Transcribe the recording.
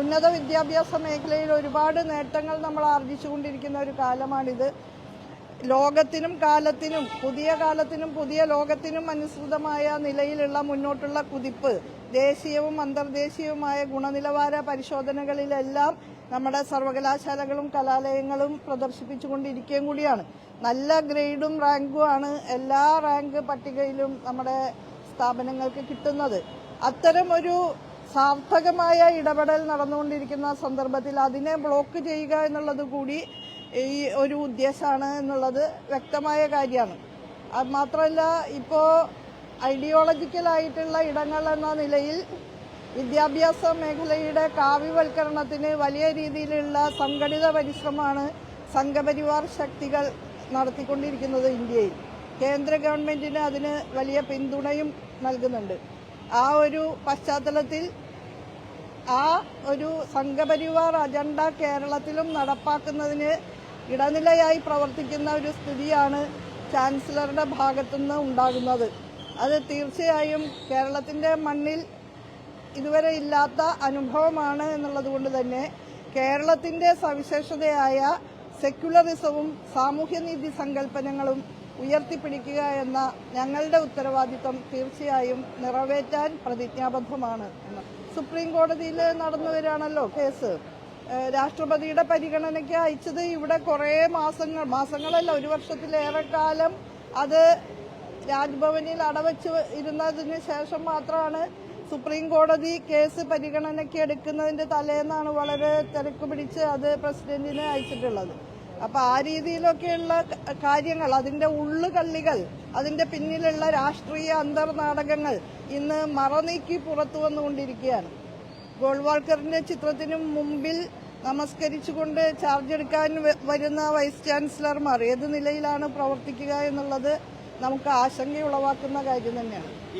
ഉന്നത വിദ്യാഭ്യാസ മേഖലയിൽ ഒരുപാട് നേട്ടങ്ങൾ നമ്മൾ ആർജിച്ചുകൊണ്ടിരിക്കുന്ന ഒരു കാലമാണിത്. ലോകത്തിനും കാലത്തിനും പുതിയ കാലത്തിനും പുതിയ ലോകത്തിനും അനുസൃതമായ നിലയിലുള്ള മുന്നോട്ടുള്ള കുതിപ്പ് ദേശീയവും അന്തർദേശീയവുമായ ഗുണനിലവാര പരിശോധനകളിലെല്ലാം നമ്മുടെ സർവകലാശാലകളും കലാലയങ്ങളും പ്രദർശിപ്പിച്ചുകൊണ്ടിരിക്കുകയും കൂടിയാണ്. നല്ല ഗ്രേഡും റാങ്കും ആണ് എല്ലാ റാങ്ക് പട്ടികയിലും നമ്മുടെ സ്ഥാപനങ്ങൾക്ക് കിട്ടുന്നത്. അത്തരം ഒരു സാർത്ഥകമായ ഇടപെടൽ നടന്നുകൊണ്ടിരിക്കുന്ന സന്ദർഭത്തിൽ അതിനെ ബ്ലോക്ക് ചെയ്യുക എന്നുള്ളത് കൂടി ഈ ഒരു ഉദ്ദേശമാണ് എന്നുള്ളത് വ്യക്തമായ കാര്യമാണ്. അത് മാത്രമല്ല ഇപ്പോൾ ഐഡിയോളജിക്കലായിട്ടുള്ള ഇടങ്ങൾ എന്ന നിലയിൽ വിദ്യാഭ്യാസ മേഖലയുടെ കാവ്യവൽക്കരണത്തിന് വലിയ രീതിയിലുള്ള സംഘടിത പരിശ്രമമാണ് സംഘപരിവാർ ശക്തികൾ നടത്തിക്കൊണ്ടിരിക്കുന്നത് ഇന്ത്യയിൽ. കേന്ദ്ര ഗവൺമെന്റിന് അതിന് വലിയ പിന്തുണയും നൽകുന്നുണ്ട്. ആ ഒരു പശ്ചാത്തലത്തിൽ ആ ഒരു സംഘപരിവാർ അജണ്ട കേരളത്തിലും നടപ്പാക്കുന്നതിന് ഇടനിലയായി പ്രവർത്തിക്കുന്ന ഒരു സ്ഥിതിയാണ് ചാൻസലറുടെ ഭാഗത്തുനിന്ന് ഉണ്ടാകുന്നത്. അത് തീർച്ചയായും കേരളത്തിന്റെ മണ്ണിൽ ഇതുവരെ ഇല്ലാത്ത അനുഭവമാണ് എന്നുള്ളത് കൊണ്ട് തന്നെ കേരളത്തിന്റെ സവിശേഷതയായ സെക്യുലറിസവും സാമൂഹ്യനീതി സങ്കല്പനങ്ങളും ഉയർത്തിപ്പിടിക്കുക എന്ന ഞങ്ങളുടെ ഉത്തരവാദിത്തം തീർച്ചയായും നിറവേറ്റാൻ പ്രതിജ്ഞാബദ്ധമാണ് എന്ന്. സുപ്രീം കോടതിയിൽ നടന്നു വരികയാണല്ലോ കേസ് രാഷ്ട്രപതിയുടെ പരിഗണനയ്ക്ക് അയച്ചത് ഇവിടെ കുറേ മാസങ്ങൾ മാസങ്ങളല്ല ഒരു വർഷത്തിലേറെ കാലം അത് രാജ്ഭവനിൽ അടവച്ച് ഇരുന്നതിന് ശേഷം മാത്രമാണ് സുപ്രീം കോടതി കേസ് പരിഗണനയ്ക്ക് എടുക്കുന്നതിന്റെ തലേന്നാണ് വളരെ തിരക്ക് പിടിച്ച് അത് പ്രസിഡന്റിന് അയച്ചിട്ടുള്ളത്. അപ്പൊ ആ രീതിയിലൊക്കെയുള്ള കാര്യങ്ങൾ അതിന്റെ ഉള്ളുകള്ളികൾ അതിന്റെ പിന്നിലുള്ള രാഷ്ട്രീയ അന്തർനാടകങ്ങൾ ഇന്ന് മറനീക്കി പുറത്തു വന്നുകൊണ്ടിരിക്കുകയാണ്. ഗോൾവാൾക്കറിന്റെ ചിത്രത്തിന് മുമ്പിൽ നമസ്കരിച്ചുകൊണ്ട് ചാർജ് എടുക്കാൻ വരുന്ന വൈസ് ചാൻസലർമാർ ഏത് നിലയിലാണ് പ്രവർത്തിക്കുക എന്നുള്ളത് നമുക്ക് ആശങ്കയുളവാക്കുന്ന കാര്യം തന്നെയാണ്.